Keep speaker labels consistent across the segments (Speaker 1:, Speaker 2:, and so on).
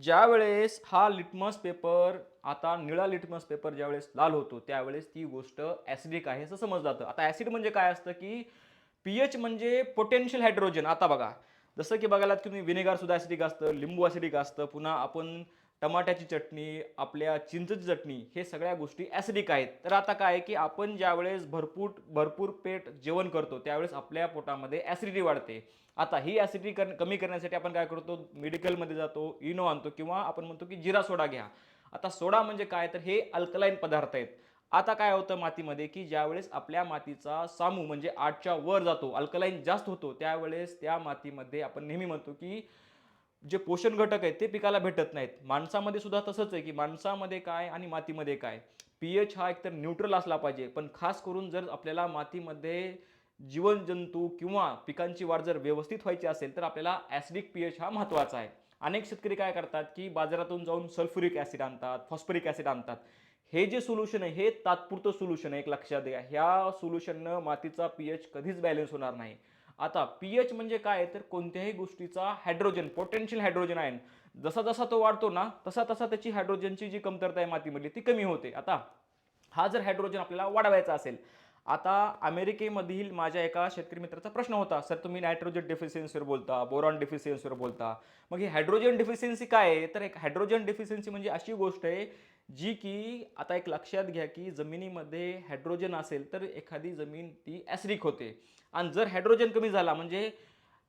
Speaker 1: ज्या वेळेस हा लिटमस पेपर आता निळा लिटमस पेपर ज्यावेळेस लाल होतो त्यावेळेस ती गोष्ट ॲसिडिक आहे असं समजलं जातं. आता ॲसिड म्हणजे काय असतं की पीएच म्हणजे पोटेन्शियल हायड्रोजन आता बघा जसं की बघायला तुम्ही विनेगार सुद्धा ॲसिडिक असतं लिंबू ॲसिडिक असतं पुन्हा आपण टमाट्याची चटणी आपल्या चिंचची चटणी हे सगळ्या गोष्टी ॲसिडिक आहेत. तर आता काय आहे की आपण ज्यावेळेस भरपूर भरपूर पेट जेवण करतो त्यावेळेस आपल्या पोटामध्ये ॲसिडिटी वाढते. आता ही ॲसिडिटी कर कमी करण्यासाठी आपण काय करतो? मेडिकलमध्ये जातो इनो आणतो किंवा आपण म्हणतो की जिरा सोडा घ्या. आता सोडा म्हणजे काय? तर हे अल्कलाईन पदार्थ आहेत. आता काय होतं मातीमध्ये की ज्यावेळेस आपल्या मातीचा सामू म्हणजे आठच्या वर जातो अल्कलाईन जास्त होतो त्यावेळेस त्या मातीमध्ये आपण नेहमी म्हणतो की जे पोषण घटक आहेत ते पिकाला भेटत नाहीत. माणसामध्ये सुद्धा तसंच आहे की माणसामध्ये काय आणि मातीमध्ये काय? पीएच हा एकतर न्यूट्रल असला पाहिजे. पण खास करून जर आपल्याला मातीमध्ये जीवनजंतू किंवा पिकांची वाढ जर व्यवस्थित व्हायची असेल तर आपल्याला ॲसिडिक पीएच हा महत्त्वाचा आहे. अनेक शेतकरी काय करतात की बाजारातून जाऊन सल्फ्युरिक ॲसिड आणतात फॉस्फरिक ॲसिड आणतात. हे जे सोल्युशन आहे हे तात्पुरतं सोल्युशन आहे एक लक्षात द्या ह्या सोल्युशननं मातीचा पीएच कधीच बॅलन्स होणार नाही. आता पीएच म्हणजे काय? तर कोणत्याही गोष्टीचा हायड्रोजन पोटेन्शियल हायड्रोजन आहे जसा जसा तो वाढतो ना तसा तसा त्याची हायड्रोजनची जी कमतरता आहे मातीमधली ती कमी होते. आता हा जर हायड्रोजन आपल्याला वाढवायचा असेल आता अमेरिकेमधील माझ्या एका शेतकरी मित्राचा प्रश्न होता सर तुम्ही नायट्रोजन डेफिशियन्सीवर बोलता बोरॉन डेफिशियन्सीवर बोलता. मग ही हायड्रोजन डेफिशियन्सी काय आहे? तर एक हायड्रोजन डेफिशियन्सी म्हणजे अशी गोष्ट आहे जी की आता एक लक्षात घ्या की जमिनीमध्ये हायड्रोजन असेल तर एखादी जमीन ती ॲसिडिक होते. आणि जर हायड्रोजन कमी झाला म्हणजे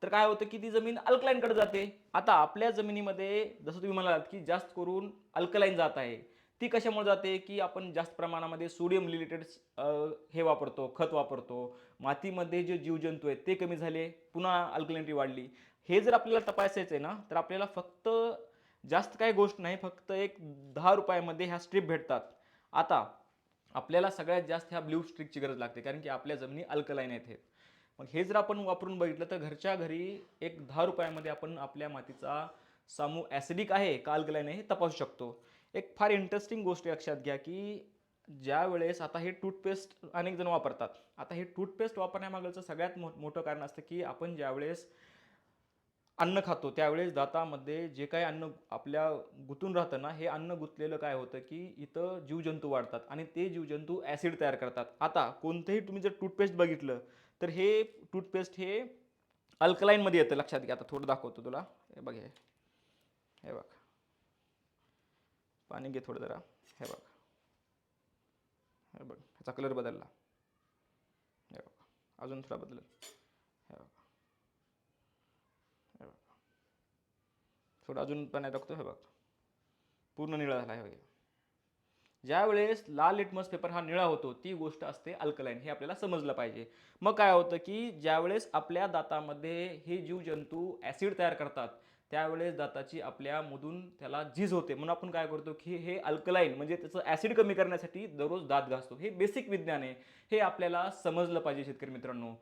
Speaker 1: तर काय होतं की ती जमीन अल्कलाईनकडे जाते. आता आपल्या जमिनीमध्ये जसं तुम्ही म्हणालात की जास्त करून अल्कलाईन जात आहे. ती कशामुळे जाते? की आपण जास्त प्रमाणामध्ये सोडियम रिलेटेड हे वापरतो खत वापरतो. मातीमध्ये जे जीवजंतू आहेत ते कमी झाले पुन्हा अल्कलिनिटी वाढली. हे जर आपल्याला तपासायचं आहे ना तर आपल्याला फक्त जास्त काही गोष्ट नाही फक्त एक दहा रुपयामध्ये ह्या स्ट्रीप भेटतात. आता आपल्याला सगळ्यात जास्त ह्या ब्ल्यू स्ट्रिकची गरज लागते कारण की आपल्या जमिनी अल्कलाईन आहेत मग हे जर आपण वापरून बघितलं तर घरच्या घरी एक दहा रुपयामध्ये आपण आपल्या मातीचा सामू ॲसिडिक आहे का अल्कलाईन आहे हे तपासू शकतो. एक फार इंटरेस्टिंग गोष्ट लक्षात घ्या की ज्या वेळेस आता हे टूथपेस्ट अनेक जण वापरतात आता हे टूथपेस्ट वापरण्यामागचं सगळ्यात मो मोठं कारण असतं की आपण ज्यावेळेस अन्न खातो त्यावेळेस दातामध्ये जे काही अन्न आपल्या गुंतून राहतं ना हे अन्न गुंतलेलं काय होतं की इथं जीवजंतू वाढतात आणि ते जीवजंतू ॲसिड तयार करतात. आता कोणतंही तुम्ही जर टूथपेस्ट बघितलं तर हे टूथपेस्ट हे अल्कलाईनमध्ये येतं लक्षात घ्या. आता थोडं दाखवतो तुला. हे बघ हे. हे बघ. पाणी घे थोडं जरा. हे बघ. हे बघ. ह्याचा कलर बदलला. हे बघ. अजून थोडा बदलेल. हे बघ. हे बघ. थोडं अजून पाण्यात टाकतो हे बघ. पूर्ण निळा झाला हे बघ. ज्या वेळेस लाल लिटमस पेपर हा निळा होतो ती गोष्ट असते अल्कलाईन हे आपल्याला समजलं पाहिजे. मग काय होतं की ज्यावेळेस आपल्या दातामध्ये हे जीवजंतू ॲसिड तयार करतात त्यावेळेस दाताची आपल्यामधून त्याला झीज होते. म्हणून आपण काय करतो की हे अल्कलाईन म्हणजे त्याचं ॲसिड कमी करण्यासाठी दररोज दात घासतो. हे बेसिक विज्ञान आहे. हे आपल्याला समजलं पाहिजे शेतकरी मित्रांनो.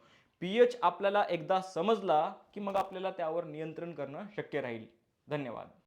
Speaker 1: पी एच आपल्याला एकदा समजला की मग आपल्याला त्यावर नियंत्रण करणं शक्य राहील. धन्यवाद.